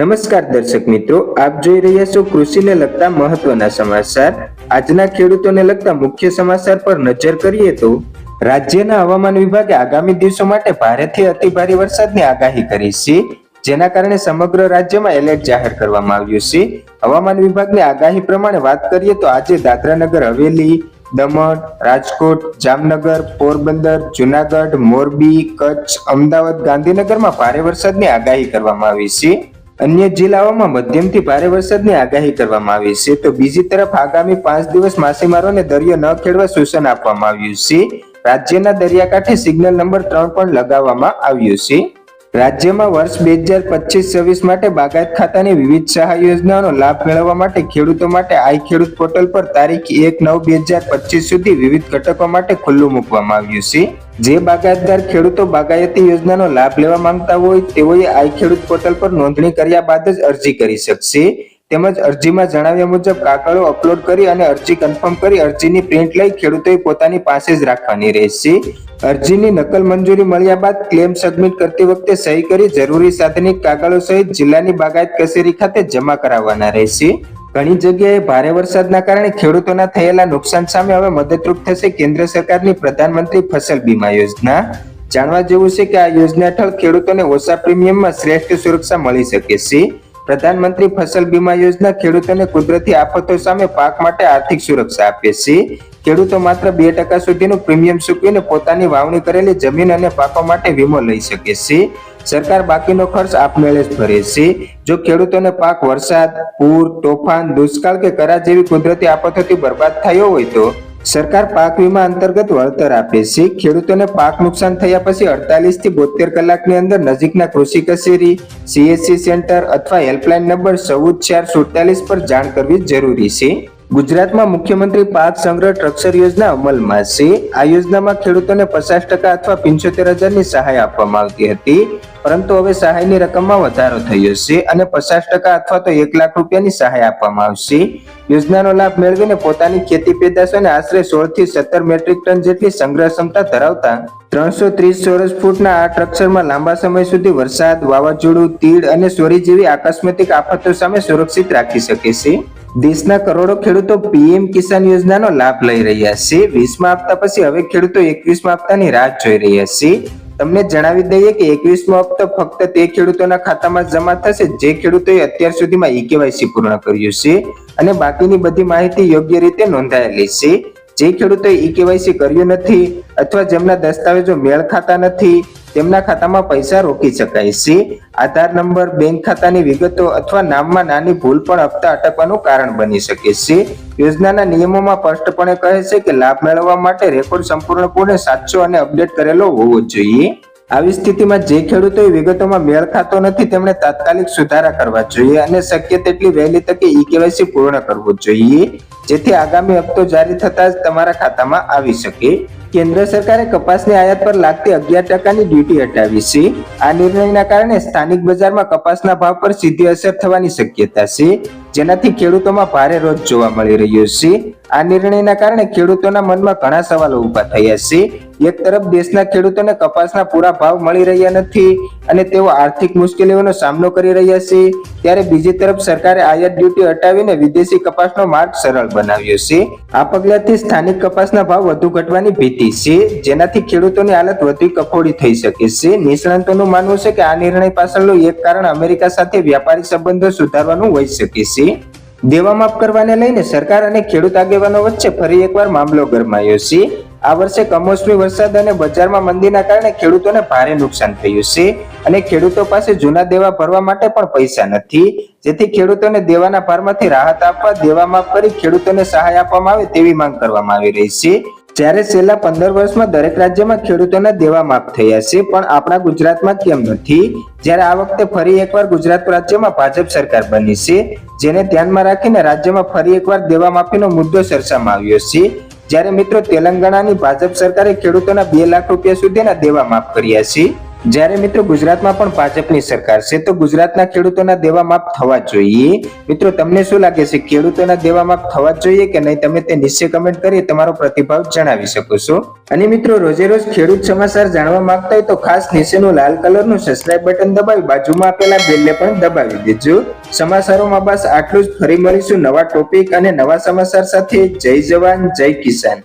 નમસ્કાર દર્શક મિત્રો, આપ જોઈ રહ્યા છો કૃષિને લગતા મહત્વના સમાચાર. આજના ખેડૂતોને લગતા મુખ્ય સમાચાર પર નજર કરીએ તો, રાજ્યના હવામાન વિભાગે આગામી દિવસો માટે ભારેથી અતિભારે વરસાદની આગાહી કરી છે. જેના કારણે સમગ્ર રાજ્યમાં એલર્ટ જાહેર કરવામાં આવ્યું છે. હવામાન વિભાગની આગાહી પ્રમાણે વાત કરીએ તો આજે દાદરાનગર, હવેલી, દમણ, રાજકોટ, જામનગર, પોરબંદર, જુનાગઢ, મોરબી, કચ્છ, અમદાવાદ, ગાંધીનગરમાં ભારે વરસાદની આગાહી કરવામાં આવી છે. અન્ય જિલ્લાઓમાં મધ્યમથી ભારે વરસાદની આગાહી કરવામાં આવી છે. તો બીજી તરફ આગામી પાંચ દિવસ માછીમારોને દરિયો ન ખેડવા સૂચન આપવામાં આવ્યું છે. રાજ્યના દરિયાકાંઠે સિગ્નલ નંબર ત્રણ પણ લગાવવામાં આવ્યું છે. રાજ્યમાં વર્ષ બે હજાર પચીસ છવ્વીસ માટે બાગાયત ખાતાની વિવિધ સહાય યોજનાઓનો લાભ મેળવવા માટે ખેડૂતો માટે આઈ ખેડૂત પોર્ટલ પર તારીખ એક નવ બે હજાર પચીસ સુધી વિવિધ ઘટકો માટે ખુલ્લું મૂકવામાં આવ્યું છે. જે બાગાયતદાર ખેડૂતો બાગાયતી યોજનાનો લાભ લેવા માંગતા હોય તેઓએ આઈ ખેડૂત પોર્ટલ પર નોંધણી કર્યા બાદ જ અરજી કરી શકશે. તેમજ અરજીમાં જણાવ્યા મુજબ કાગળો અપલોડ કરી અને અરજી કન્ફર્મ કરી અરજીની પ્રિન્ટ લઈ ખેડૂતોએ પોતાની પાસે જ રાખવાની રહેશે. અરજીની નકલ મંજૂરી મળ્યા બાદ ક્લેમ સબમિટ કરતી વખતે સહી કરી જરૂરી સાધનિક કાગળો સહિત જિલ્લાની બાગાયત કચેરી ખાતે જમા કરાવવાના રહેશે. ઘણી જગ્યાએ ભારે વરસાદના કારણે ખેડૂતોના થયેલા નુકસાન સામે હવે મદદરૂપ થશે કેન્દ્ર સરકારની પ્રધાનમંત્રી ફસલ બીમા યોજના. જાણવા જેવું છે કે આ યોજના હેઠળ ખેડૂતોને ઓછા પ્રીમિયમમાં શ્રેષ્ઠ સુરક્ષા મળી શકે છે. પ્રધાનમંત્રી ફસલ બીમા યોજના ખેડૂતોને કુદરતી આફતો સામે પાક માટે આર્થિક સુરક્ષા આપે છે. ખેડૂતો માત્ર બે ટકા સુધીનું પ્રીમિયમ ચૂકવીને પોતાની વાવણી કરેલી જમીન અને પાકો માટે વીમો લઈ શકે છે. સરકાર બાકીનો ખર્ચ આપમેળે જ ભરે છે. જો ખેડૂતોને પાક વરસાદ, પૂર, તોફાન, દુષ્કાળ કે કરા જેવી કુદરતી આફતોથી બરબાદ થયો હોય તો સરકાર પાક વીમા અંતર્ગત વળતર આપે છે. ખેડૂતોને પાક નુકસાન થયા પછી અડતાલીસથી બોતેર કલાકની અંદર નજીકના કૃષિ કચેરી સીએસસી સેન્ટર અથવા હેલ્પલાઇન નંબર ચૌદ ચાર સુડતાલીસ પર જાણ કરવી જરૂરી છે. ગુજરાતમાં મુખ્યમંત્રી પાક સંગ્રહ ટ્રક્ચર યોજના અમલમાં છે. આ યોજનામાં ખેડૂતોને પચાસ ટકા અથવા પંચોતેર હજારની સહાય આપવામાં આવતી હતી. પરંતુ હવે સહાયની રકમમાં વધારો થયો છે અને પચાસ ટકા અથવા તો એક લાખ રૂપિયાની સહાય આપવામાં આવશે. યોજનાનો લાભ મેળવીને પોતાની ખેતી પેદાશોને આશરે સોળથી સત્તર મેટ્રિક ટન જેટલી સંગ્રહ ક્ષમતા ધરાવતા ત્રણસો ત્રીસ ચોરસ ફૂટના આ સ્ટ્રક્ચરમાં લાંબા સમય સુધી વરસાદ, વાવાઝોડું, તીડ અને ચોરી જેવી આકસ્મિક આફતો સામે સુરક્ષિત રાખી શકે છે. દેશના કરોડો ખેડૂતો પીએમ કિસાન યોજનાનો લાભ લઈ રહ્યા છે. વીસમા હપ્તા પછી હવે ખેડૂતો એકવીસમાં હપ્તાની રાહ જોઈ રહ્યા છે. તમને જણાવી દઈએ કે એકવીસમો હપ્તો ફક્ત તે ખેડૂતોના ખાતામાં જમા થશે જે ખેડૂતોએ અત્યાર સુધીમાં ઈ કેવાયસી પૂર્ણ કર્યું છે અને બાકીની બધી માહિતી યોગ્ય રીતે નોંધાયેલી છે. જે ખેડૂતોએ ઈ કેવાયસી કર્યું નથી અથવા જેમના દસ્તાવેજો મેળ ખાતા નથી તેમના ખાતામાં પૈસા રોકી શકાય. છે આધાર નંબર, બેંક ખાતાની વિગતો અથવા નામમાં નાની ભૂલ પણ હપ્તા અટકવાનું કારણ બની શકે. છે યોજનાના નિયમોમાં સ્પષ્ટપણે કહે છે કે લાભ મેળવવા માટે રેકોર્ડ સંપૂર્ણપણે સાચો અને અપડેટ કરેલો હોવો જોઈએ. આવી સ્થિતિમાં જે ખેડૂતોએ વિગતોમાં મેળ ખાતો નથી, તેમણે તાત્કાલિક સુધારા કરવા જોઈએ અને શક્ય તેટલી વહેલી તકે ઈ કેવાયસી પૂર્ણ કરવું જોઈએ. જેથી આગામી હપ્તો જારી થતા જ તમારા ખાતામાં આવી શકે. કેન્દ્ર સરકારે કપાસની આયાત પર લાગતી અગિયાર ટકાની ડ્યુટી હટાવી છે. આ નિર્ણયના કારણે સ્થાનિક બજારમાં કપાસના ભાવ પર સીધી અસર થવાની શક્યતા છે. જેનાથી ખેડૂતોમાં ભારે રોજ જોવા મળી રહ્યો છે. આ નિર્ણયના કારણે ખેડૂતોના મનમાં ઘણા સવાલો ઊભા થયા છે. એક તરફ દેશના ખેડૂતોને કપાસના પૂરા ભાવ મળી રહ્યા નથી અને તેઓ આર્થિક મુશ્કેલીઓનો સામનો કરી રહ્યા છે, ત્યારે બીજી તરફ સરકારે આયાત ડ્યુટી હટાવીને વિદેશી કપાસનો માર્ગ સરળ બનાવ્યો છે. આ પગલાથી સ્થાનિક કપાસના ભાવ વધુ ઘટવાની ભીતિ છે, જેનાથી ખેડૂતોની હાલત વધુ કફોડી થઈ શકે છે. નિષ્ણાંતોનું માનવું છે કે આ નિર્ણય પાછળનું એક કારણ અમેરિકા સાથે વ્યાપારી સંબંધો સુધારવાનું હોઈ શકે છે. દેવા માફ કરવાને લઈને સરકાર અને ખેડૂત આગેવાનો વચ્ચે ફરી એકવાર મામલો ગરમાયો છે. આ વર્ષે કમોસમી વરસાદ અને બજારમાં મંદીના કારણે ખેડૂતોને ભારે નુકસાન થયું છે અને ખેડૂતો પાસે જૂના દેવા ભરવા માટે પણ પૈસા નથી. જેથી ખેડૂતોને દેવાના ભારમાંથી રાહત આપવા દેવા માફ કરી ખેડૂતોને સહાય આપવામાં આવે તેવી માંગ કરવામાં આવી રહી છે. જ્યારે છેલ્લા પંદર વર્ષમાં દરેક રાજ્યમાં ખેડૂતોના દેવા માફ થયા છે, પણ આપણા ગુજરાતમાં કેમ નથી? જ્યારે આ વખતે ફરી એકવાર ગુજરાત રાજ્યમાં ભાજપ સરકાર બની છે, જેને ધ્યાનમાં રાખીને રાજ્યમાં ફરી એકવાર દેવા માફીનો મુદ્દો ચર્ચામાં આવ્યો છે, જ્યારે મિત્રો તેલંગાણાની ભાજપ સરકારે ખેડૂતોના બે લાખ રૂપિયા સુધીના દેવા માફ કર્યા છે જ્યારે મિત્રો ગુજરાતમાં પણ ભાજપની સરકાર છે, તો ગુજરાતના ખેડૂતોના દેવા માફ થવા જોઈએ. મિત્રો, તમને શું લાગે છે, ખેડૂતોના દેવા માફ થવા જોઈએ કે નહીં? તમે તે નિશ્ચય કમેન્ટ કરી તમારો પ્રતિભાવ જણાવી શકો છો. અને મિત્રો રોજે રોજ ખેડૂત સમાચાર જાણવા માંગતા હોય તો ખાસ નીચેનું લાલ કલરનું સબસ્ક્રાઇબ બટન દબાવી, બાજુમાં આપેલા બેલને પણ દબાવી દેજો. સમાચારોમાં બસ આટલું જ. ફરી મળીશું નવા ટોપિક અને નવા સમાચાર સાથે. જય જવાન, જય કિસાન.